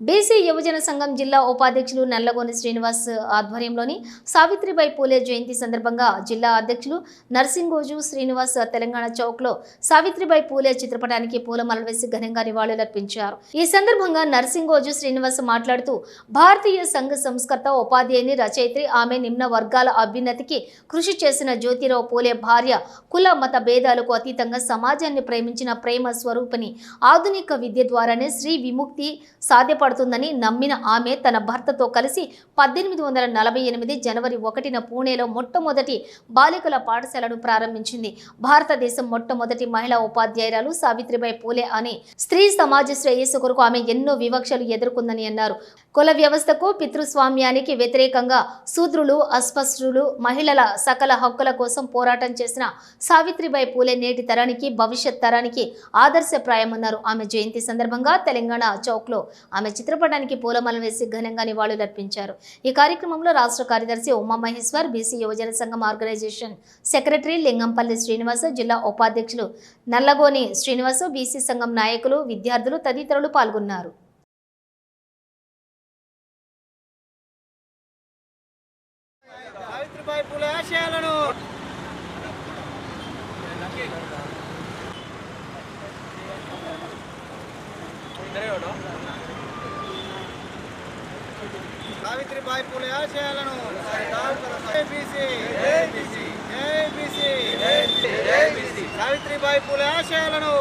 BC యువజన సంఘం జిల్లా ఉపాధ్యక్షులు నల్లగొని శ్రీనివాస్ ఆధ్వర్యంలోని సావిత్రిబాయి పూలే జయంతి సందర్భంగా జిల్లా అధ్యక్షులు నర్సింగోజు శ్రీనివాస్ తెలంగాణ చౌక్లో సావిత్రిబాయి పూలే చిత్రపటానికి పూలమాలలు వేసి ఘనంగా నివాళులర్పించారు ఈ సందర్భంగా నర్సింగోజు శ్రీనివాస్ మాట్లాడుతూ భారతీయ సంఘ సంస్కర్త ఉపాధ్యాయుని రచయిత్రి ఆమె నిమ్న వర్గాల అభ్యున్నతికి కృషి చేసిన జ్యోతిరావు పూలే భార్య కుల మత భేదాలకు అతీతంగా సమాజాన్ని ప్రేమించిన ప్రేమ స్వరూపిణి ఆధునిక విద్య ద్వారానే స్త్రీ విముక్తి సాధ్యపడుతుందని నమ్మిన ఆమె తన భర్తతో కలిసి పద్దెనిమిది వందల నలభై ఎనిమిది జనవరి ఒకటిన పూణేలో మొట్టమొదటి బాలికల పాఠశాలను ప్రారంభించింది. భారతదేశం మొట్టమొదటి మహిళా ఉపాధ్యాయురాలు సావిత్రిబాయి పూలే అని స్త్రీ సమాజ శ్రేయస్సు కొరకు ఆమె ఎన్నో వివక్షలు ఎదుర్కొందని అన్నారు. కుల వ్యవస్థకు పితృస్వామ్యానికి వ్యతిరేకంగా శూద్రులు అస్పృశ్యులు మహిళల సకల హక్కుల కోసం పోరాటం చేసిన సావిత్రిబాయి పూలే నేటి తరానికి భవిష్యత్ తరానికి ఆదర్శప్రాయమన్నారు. ఆమె జయంతి సందర్భంగా తెలంగాణ చౌక్లో ఆమె చిత్రపటానికి పూలమాలలు వేసి ఘనంగా నివాళులర్పించారు ఈ కార్యక్రమంలో రాష్ట్ర కార్యదర్శి ఉమామహేశ్వర్ బీసీ యువజన సంఘం ఆర్గనైజేషన్ సెక్రటరీ లింగంపల్లి శ్రీనివాస్ జిల్లా ఉపాధ్యక్షులు నల్లగోని శ్రీనివాస్ బీసీ సంఘం నాయకులు విద్యార్థులు తదితరులు పాల్గొన్నారు. సావిత్రిబాయి పూలే ఆశయాలను సావిత్రిబాయి పూలే ఆశయాలను సావిత్రిబాయి పూలే ఆశయాలను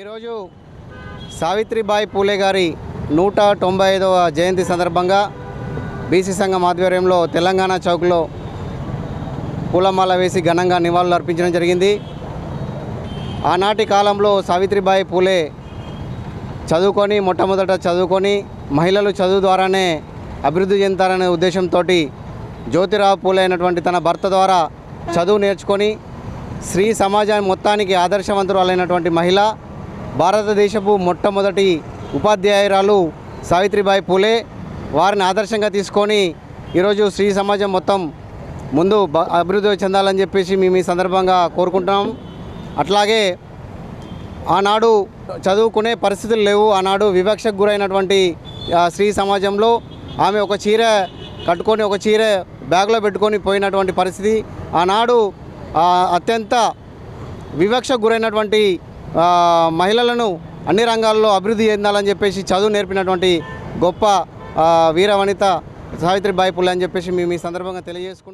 ఈరోజు సావిత్రిబాయి పూలే గారి నూట తొంభై ఐదవ జయంతి సందర్భంగా బీసీ సంఘం ఆధ్వర్యంలో తెలంగాణ చౌక్లో పూలమాల వేసి ఘనంగా నివాళులు అర్పించడం జరిగింది. ఆనాటి కాలంలో సావిత్రిబాయి పూలే చదువుకొని మొట్టమొదట చదువుకొని మహిళలు చదువు ద్వారానే అభివృద్ధి చెందుతారనే ఉద్దేశంతో జ్యోతిరావు పూలే అయినటువంటి తన భర్త ద్వారా చదువు నేర్చుకొని స్త్రీ సమాజాన్ని మొత్తానికి ఆదర్శవంతురాలైనటువంటి మహిళ భారతదేశపు మొట్టమొదటి ఉపాధ్యాయురాలు సావిత్రిబాయి పూలే వారిని ఆదర్శంగా తీసుకొని ఈరోజు స్త్రీ సమాజం మొత్తం ముందు అభివృద్ధి చెందాలని చెప్పేసి మేము ఈ సందర్భంగా కోరుకుంటున్నాం. అట్లాగే ఆనాడు చదువుకునే పరిస్థితులు లేవు. ఆనాడు వివక్షకు గురైనటువంటి స్త్రీ సమాజంలో ఆమె ఒక చీర కట్టుకొని ఒక చీర బ్యాగ్లో పెట్టుకొని పోయినటువంటి పరిస్థితి. ఆనాడు అత్యంత వివక్షకు గురైనటువంటి మహిళలను అన్ని రంగాల్లో అభివృద్ధి చెందాలని చెప్పేసి చదువు నేర్పినటువంటి గొప్ప వీరవనిత సావిత్రిబాయి పుల్లె అని చెప్పేసి మేము ఈ సందర్భంగా తెలియజేసుకుంటాం